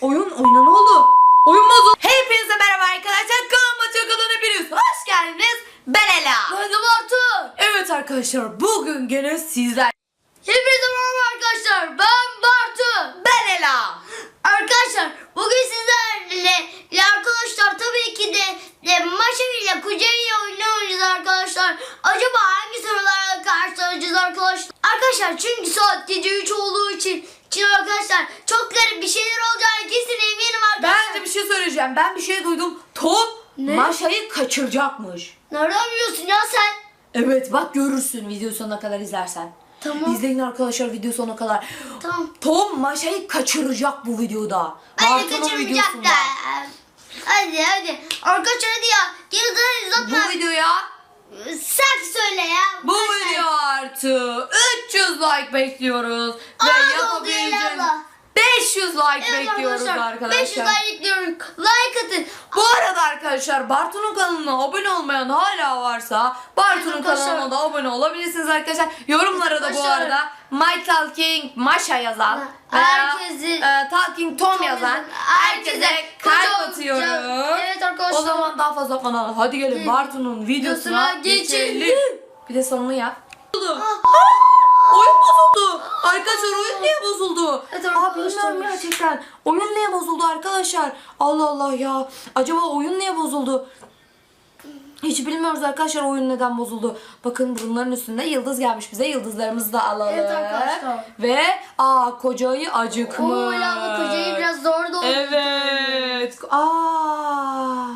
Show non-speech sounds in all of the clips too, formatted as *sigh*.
Oyun oyna ne oldu? Oyun bozuldu. Hepinize merhaba arkadaşlar. Kanalıma çok hepiniz hoş geldiniz. Ben Ela. Ben de Bartu. Evet arkadaşlar bugün gene sizler. Hepinize merhaba arkadaşlar. Ben Bartu. Ben Ela. Arkadaşlar bugün sizlerle arkadaşlar tabii ki de, de Maşa ile oyunu oynayacağız arkadaşlar. Acaba hangi sorularla karşılaşacağız arkadaşlar? Arkadaşlar çünkü saat gece 3 olduğu için için arkadaşlar çok garip bir şeyler olacağı kesin eminim arkadaşlar. Ben de bir şey söyleyeceğim. Ben bir şey duydum. Tom Ne? Maşa'yı kaçıracakmış. Nereden biliyorsun ya sen? Evet bak görürsün video sonuna kadar izlersen. Tamam. İzleyin arkadaşlar video sonuna kadar. Tamam. Tom Maşa'yı kaçıracak bu videoda. Ben de Bartu'nun kaçırmayacak videosunda. da. Hadi hadi. Arkadaşlar hadi ya. Geri dön uzatma. Bu videoya Sen söyle ya. Bu video artı 300 like bekliyoruz. Aa, Ve yapabileceğiniz. 500 like Evet bekliyoruz arkadaşlar. 500 like bekliyorum. Like atın. Bu arada arkadaşlar Bartu'nun kanalına abone olmayan hala varsa Bartu'nun kanalına da abone olabilirsiniz arkadaşlar. Yorumlara da bu arada My Talking Maşa yazan Ha, veya herkesi- e, Talking Tom, Tom yazan herkese herkese kalp atıyorum. Evet arkadaşlar. O zaman daha fazla atmadan hadi gelin Ge- Bartu'nun videosuna geçelim. Bir de sonunu yap. Ah. Oyun bozuldu. Arkadaşlar oyun niye bozuldu? Evet Aa, bilmiyorum gerçekten. Oyun niye bozuldu arkadaşlar? Allah Allah ya. Acaba oyun niye bozuldu? Hiç bilmiyoruz arkadaşlar oyun neden bozuldu. Bakın bunların üstünde yıldız gelmiş bize. Yıldızlarımızı da alalım. Evet arkadaşlar. Ve aa kocayı acıkmış. Oo bu kocayı biraz zor doldu. Evet. Aa.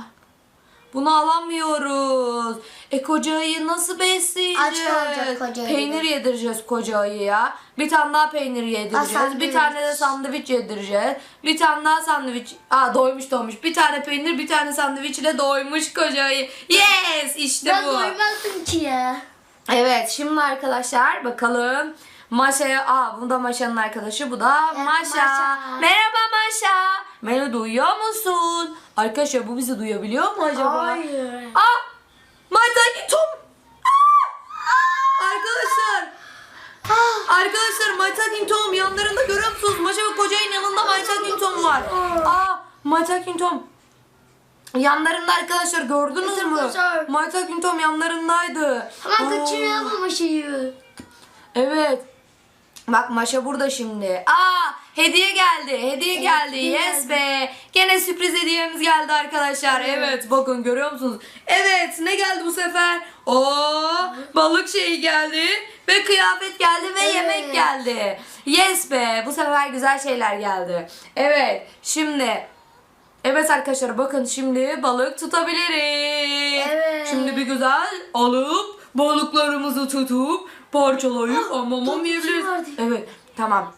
Bunu alamıyoruz. E kocayı nasıl besleyeceğiz? Aç kalacak kocayı. Peynir yedireceğiz kocayı ya. Bir tane daha peynir yedireceğiz. sandviç. bir tane de sandviç yedireceğiz. Bir tane daha sandviç. Aa doymuş doymuş. Bir tane peynir, bir tane sandviç ile doymuş kocayı. Yes işte Ben bu. doymazdım ki ya. Evet şimdi arkadaşlar bakalım. Maşa'ya, aa bu da Maşa'nın arkadaşı, bu da Evet, Maşa. Maşa. Merhaba Maşa. Beni duyuyor musun? Arkadaşlar bu bizi duyabiliyor mu acaba? Hayır. Aa! Maytaki Tom! Arkadaşlar! Arkadaşlar Maytaki Tom yanlarında görüyor musunuz? Maşa ve kocayın yanında Maytaki Tom var. Aa! Maytaki Tom. Yanlarında arkadaşlar gördünüz mü? Maytaki Tom yanlarındaydı. Hemen kaçıralım bu şeyi. Evet. Bak Maşa burada şimdi. Aa hediye geldi. Hediye geldi. Yes be. Gene sürpriz hediyemiz geldi arkadaşlar. Evet. bakın görüyor musunuz? Evet ne geldi bu sefer? Oo balık şeyi geldi. Ve kıyafet geldi ve Evet. yemek geldi. Yes be. Bu sefer güzel şeyler geldi. Evet. Şimdi Evet arkadaşlar bakın şimdi balık tutabiliriz. Evet. Şimdi bir güzel alıp balıklarımızı tutup parçalayıp Ah, amamam yiyebiliriz. Evet tamam.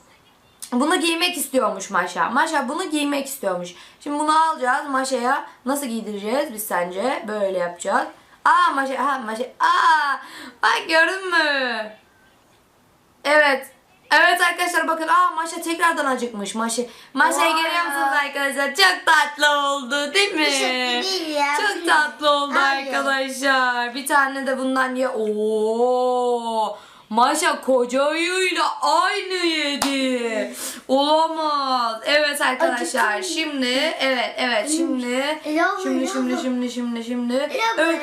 Bunu giymek istiyormuş Maşa. Maşa bunu giymek istiyormuş. Şimdi bunu alacağız Maşa'ya. Nasıl giydireceğiz biz sence? Böyle yapacağız. Aa Maşa, ha Maşa. Aa bak gördün mü? Evet. Evet arkadaşlar bakın aa Maşa tekrardan acıkmış. Maşa Maşa'yı görüyor musunuz arkadaşlar? Çok tatlı oldu değil mi? Teşekkür değil ya. Çok tatlı oldu Hayır. arkadaşlar. Bir tane de bundan ye. Oo! Maşa kocayıyla aynı yedi. Olamaz. Evet arkadaşlar. Şimdi evet evet şimdi şimdi şimdi şimdi şimdi şimdi. Evet.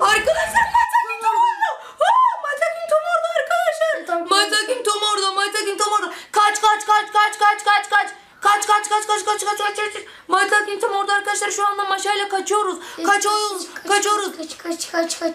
Arkadaşlar Maytakin Tom orada. Aa, Maytakin Tom orada arkadaşlar. Maytakin Tom orada. Maytakin Tom orada. Kaç kaç kaç kaç kaç kaç kaç. Kaç kaç kaç kaç kaç kaç kaç kaç. Maytakin Tom orada arkadaşlar şu anda maşayla kaçıyoruz. Kaçıyoruz. Kaçıyoruz. Kaç kaç kaç kaç.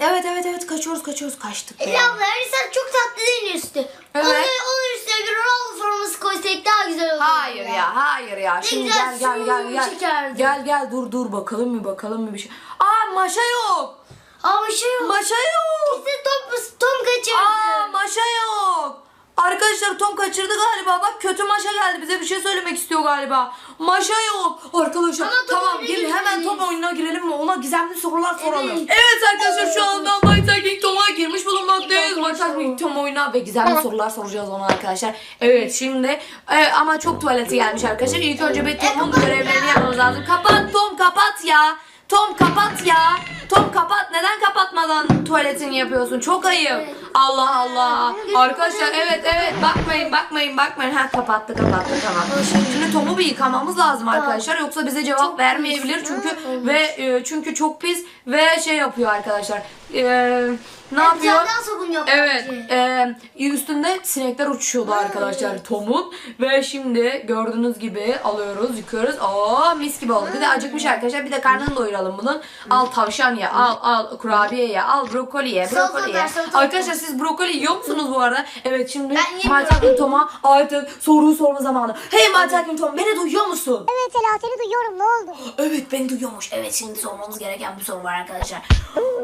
Evet evet evet kaçıyoruz kaçıyoruz kaçtık. Abla her sen çok tatlı değil üstü. Evet. Onun, onun üstüne bir Ronaldo forması koysak daha güzel olur. Hayır ya hayır ya. Şimdi gel gel gel gel. çekerdi. Gel gel dur dur bakalım mı bakalım mı bir şey. Aa maşa yok. Ama şey yok. Maşa yok. Kesin Tom, Tom kaçırdı. Aa maşa yok. Arkadaşlar Tom kaçırdı galiba. Bak kötü maşa geldi. Bize bir şey söylemek istiyor galiba. Maşa yok. Arkadaşlar Ama tamam gelin hemen. Tom oyununa girelim mi? Ona gizemli sorular soralım. Evet. Evet arkadaşlar şu anda Mighty King Tom'a girmiş bulunmaktayız. Mighty King Tom oyununa ve gizemli sorular soracağız ona arkadaşlar. Evet şimdi e, ama çok tuvaleti gelmiş arkadaşlar. İlk önce bir Tom'un kapat görevlerini ya. yapmamız lazım. Kapat Tom kapat ya. Tom kapat ya. Tom kapat. Neden kapatmadan tuvaletini yapıyorsun? Çok ayıp. Allah Allah. Arkadaşlar evet evet bakmayın bakmayın bakmayın. Ha kapattı kapattı tamam. Şimdi Tom'u bir yıkamamız lazım arkadaşlar. Yoksa bize cevap vermeyebilir. Çünkü ve e, çünkü çok pis ve şey yapıyor arkadaşlar. E, ne yapıyor? Güzelden sabun yapıyor. Evet, e, üstünde sinekler uçuşuyordu arkadaşlar Tom'un ve şimdi gördüğünüz gibi alıyoruz, yıkıyoruz. Oo mis gibi oldu. Bir de acıkmış arkadaşlar. Bir de karnını doyuralım bunun. Al tavşan ye, al al kurabiye ye, al brokoli ye, brokoli ye. Arkadaşlar siz brokoli yiyor musunuz bu arada? Evet şimdi Ben yemiyorum. Tom'a artık soruyu sorma zamanı. Hey Maltakin Tom beni duyuyor musun? Evet Ela seni duyuyorum ne oldu? Evet beni duyuyormuş. Evet şimdi sormamız gereken bir soru var arkadaşlar.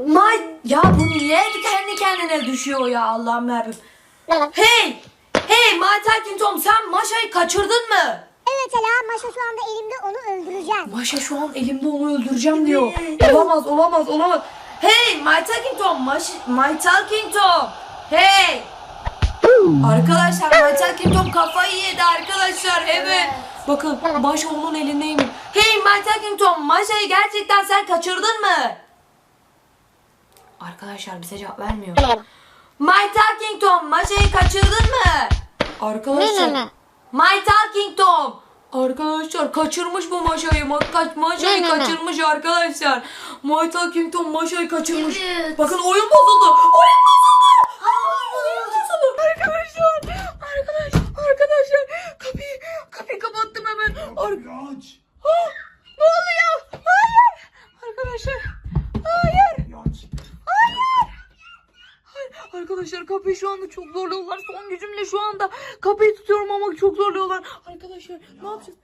May ya bu niye kendi kendine düşüyor ya Allah'ım yarabbim. Hey! Hey Maltakin Tom sen Maşa'yı kaçırdın mı? Evet Ela Maşa şu anda elimde onu öldüreceğim. Maşa şu an elimde onu öldüreceğim diyor. olamaz olamaz olamaz. Hey Maltakin Tom Maş Maltakin Tom. Hey! Arkadaşlar Maltakin Tom kafayı yedi arkadaşlar evet. Bakın Maşa onun elindeymiş. Hey Maltakin Tom Maşa'yı gerçekten sen kaçırdın mı? Arkadaşlar bize cevap vermiyor. My Talking Tom Maşa'yı kaçırdın mı? Arkadaşlar. My Talking Tom. Arkadaşlar kaçırmış bu Maşa'yı. Ma- kaç- Maşa'yı kaçırmış arkadaşlar. My Talking Tom Maşa'yı kaçırmış. Evet. Bakın oyun bozuldu. Oyun bozuldu. Oyun bozuldu. Arkadaşlar. Arkadaşlar. Arkadaşlar. Kapıyı, kapıyı kapattım hemen. Ar- Aç. Ah, ne oluyor? Hayır. Arkadaşlar. Hayır. Aç. Hayır. Hayır. Arkadaşlar kapıyı şu anda çok zorluyorlar. Son gücümle şu anda kapıyı tutuyorum ama çok zorluyorlar. Arkadaşlar ne yapacağız?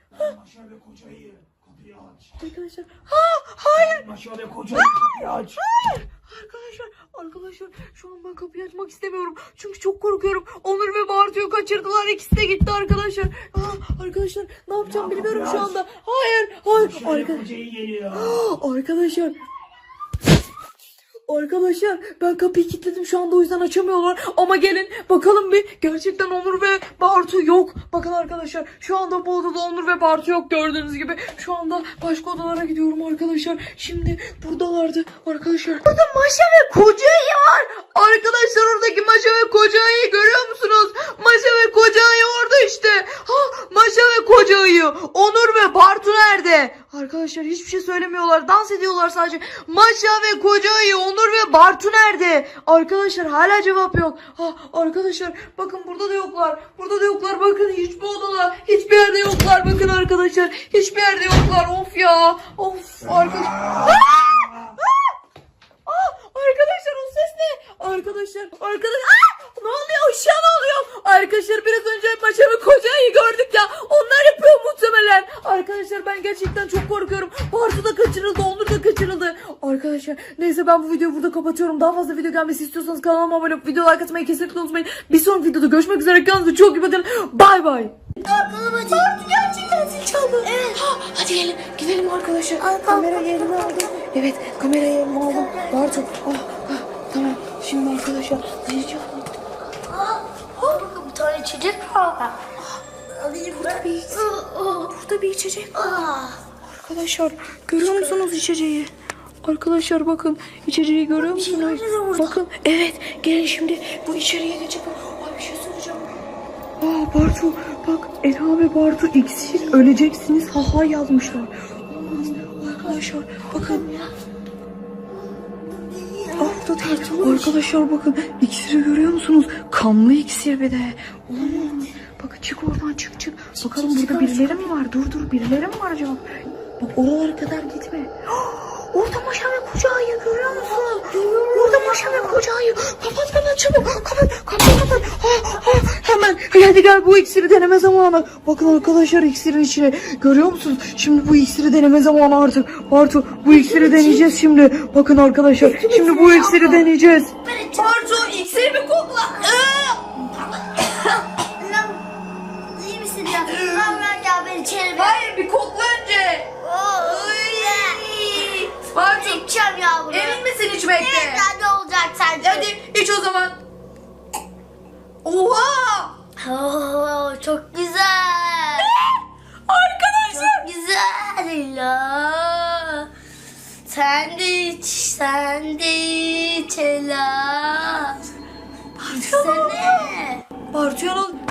Ve kocayı. Kapıyı aç. Arkadaşlar. Ha, hayır. Ve kocayı kapıyı aç. Hayır. Arkadaşlar, arkadaşlar şu an ben kapıyı açmak istemiyorum. Çünkü çok korkuyorum. Onur ve Bartu'yu kaçırdılar. İkisi de gitti arkadaşlar. Aa, arkadaşlar ne yapacağım Ya, bilmiyorum şu anda. Hayır, hayır. Arka-. *gasps* Arkadaşlar. Arkadaşlar ben kapıyı kilitledim şu anda o yüzden açamıyorlar. Ama gelin bakalım bir gerçekten Onur ve Bartu yok. Bakın arkadaşlar şu anda bu odada Onur ve Bartu yok gördüğünüz gibi. Şu anda başka odalara gidiyorum arkadaşlar. Şimdi buradalardı arkadaşlar. Burada Maşa ve Kocayı var. Arkadaşlar oradaki Maşa ve Kocayı görüyor musunuz? Maşa ve Kocayı orada işte. Ha Maşa ve Kocayı. Onur ve Bartu nerede? Arkadaşlar hiçbir şey söylemiyorlar. Dans ediyorlar sadece. Maşa ve Kocayı, Onur ve Bartu nerede? Arkadaşlar hala cevap yok. Ha arkadaşlar bakın burada da yoklar. Burada da yoklar. Bakın hiçbir odada, hiçbir yerde yoklar. Bakın arkadaşlar hiçbir yerde yoklar. Of ya. Of arkadaşlar o ses ne? Arkadaşlar, arkadaş, Aa, ne oluyor? Işığa ne oluyor? Arkadaşlar biraz önce Maşa ve Koca'yı gördük ya. Onlar yapıyor muhtemelen. Arkadaşlar ben gerçekten çok korkuyorum. Bartu da kaçırıldı, Onur da kaçırıldı. Arkadaşlar neyse ben bu videoyu burada kapatıyorum. Daha fazla video gelmesi istiyorsanız kanalıma abone olup video like atmayı kesinlikle unutmayın. Bir sonraki videoda görüşmek üzere. Kendinize çok iyi bakın. Bay bay. Bartu gerçekten zil çaldı. Evet. Ha, hadi gelin. Gidelim arkadaşlar. Kamerayı elime aldım. Evet kamerayı elime aldım. Bartu. Ah, ah, tamam. Şimdi arkadaşlar zil çaldı. Bakın bir tane içecek var. Burada bir, burada bir içecek var. Ah. Arkadaşlar görüyor musunuz içeceği? Arkadaşlar bakın içeceği görüyor musunuz? Bakın evet gelin şimdi bu içeriye geçelim. Ay bir şey söyleyeceğim. Aa Bartu bak Ela ve Bartu iksir öleceksiniz haha yazmışlar. Olmaz arkadaşlar bakın. Ah da değil. Arkadaşlar bakın iksiri görüyor musunuz? Kanlı iksir bir de. Olamaz. Bakın çık oradan çık çık. Bakalım burada birileri mi var? Dur dur birileri mi var acaba? Bak oralara kadar gitme. *gasps* Orada Maşa ve Koca Ayı görüyor musun? Orada Maşa ve Koca Ayı. Kapat kapat çabuk. Kapat kapat kapat. Ha, ha, hemen hadi gel bu iksiri deneme zamanı. Bakın arkadaşlar iksirin içine. Görüyor musunuz? Şimdi bu iksiri deneme zamanı artık. Bartu bu iksiri deneyeceğiz şimdi. Bakın arkadaşlar şimdi bu iksiri deneyeceğiz. Bartu iksiri mi kokla? Sen de iç, sen de iç la. İçsene.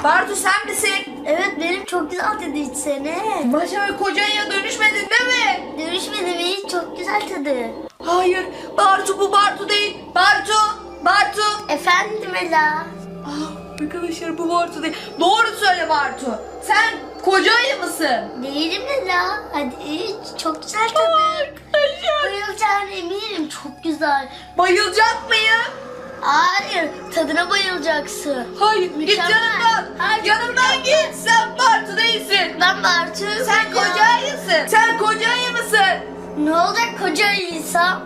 Bartu sen misin? Evet benim çok güzel tadı içsene. Maşa kocaya dönüşmedin değil mi? Dönüşmedi mi hiç çok güzel tadı. Hayır. Bartu bu Bartu değil. Bartu. Bartu. Efendim Ela. Ah, arkadaşlar bu Bartu değil. Doğru söyle Bartu. Sen koca ayı mısın? Değilim Ela. Hadi iç. Çok güzel tadı. Bayılacağına eminim. Çok güzel. Bayılacak mıyım? Hayır. Tadına bayılacaksın. Hayır. Git Mükemmel. yanımdan. Hayır, yanımdan git. Sen Bartu değilsin. Ben Bartu. Sen koca ayısın. Sen koca ayı mısın? Ne olacak koca insan?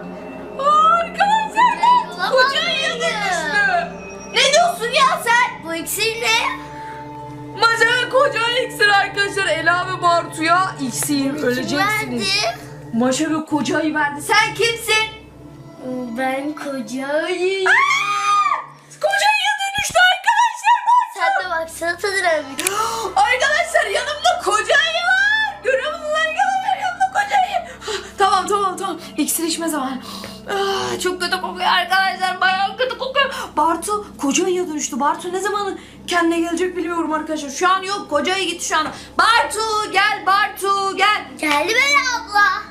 Aa, Arkadaşlar Olamaz koca ayıya dönüştü. Ne diyorsun ya sen? Bu iksir ne? Ve koca iksir arkadaşlar. Ela ve Bartu'ya iksir Kim öleceksiniz. verdi? Maşa ve koca ayı verdi. Sen kimsin? Ben. Koca ayıya dönüştü arkadaşlar. Sen de baksana tadına bir. *gasps* Arkadaşlar yanımda koca ayı var. Görüyor musunuz arkadaşlar yanımda koca ayı. *gasps* Tamam tamam tamam. İksir içme zamanı. *gasps* Ah, çok kötü kokuyor arkadaşlar. Bayağı kötü kokuyor. Bartu koca ayıya dönüştü. Bartu ne zaman kendine gelecek bilmiyorum arkadaşlar. Şu an yok. Koca ayı gitti şu an. Bartu gel Bartu gel. Geldi Bela abla.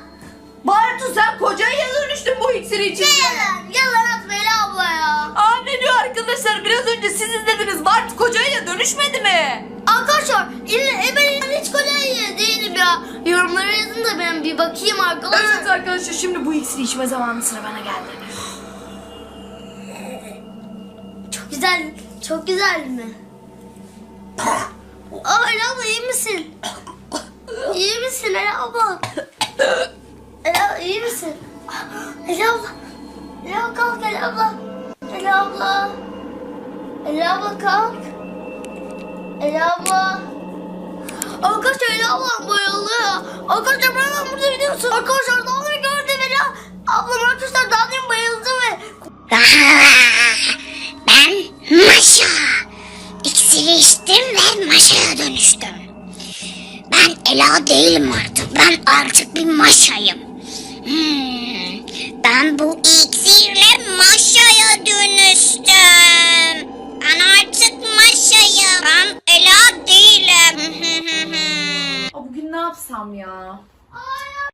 Bartu sen koca ayıya dönüştün bu iksiri Ne içince. yalan? Yalan atma Bela abla ya. Aa ne diyor arkadaşlar? Biraz önce siz izlediniz. Bartu koca ayıya dönüşmedi mi? Arkadaşlar e ben hiç kolay değilim ya. Yorumlara yazın da ben bir bakayım arkadaşlar. Evet arkadaşlar şimdi bu iksiri içme zamanı sıra bana geldi. *sighs* Çok güzel. Çok güzel mi? *laughs* Aa Ela abla iyi misin? İyi misin Ela abla? *laughs* Ela abla. Ela kalk Ela abla. Ela abla. Ela abla kalk. Ela abla. Arkadaşlar Ela ablam bayıldı. Arkadaşlar ben ben burada biliyorsun. Arkadaşlar daha önce gördüm Ela. Ablam arkadaşlar daha önce bayıldı ve *laughs* Ben Maşa. İksiri içtim ve Maşa'ya dönüştüm. Ben Ela değilim artık. Ben artık bir Maşa'yım. Hmm, ben bu iksirle maşaya dönüştüm. Ben artık maşayım. Ben Ela değilim. *laughs* Aa, bugün ne yapsam ya? Ay.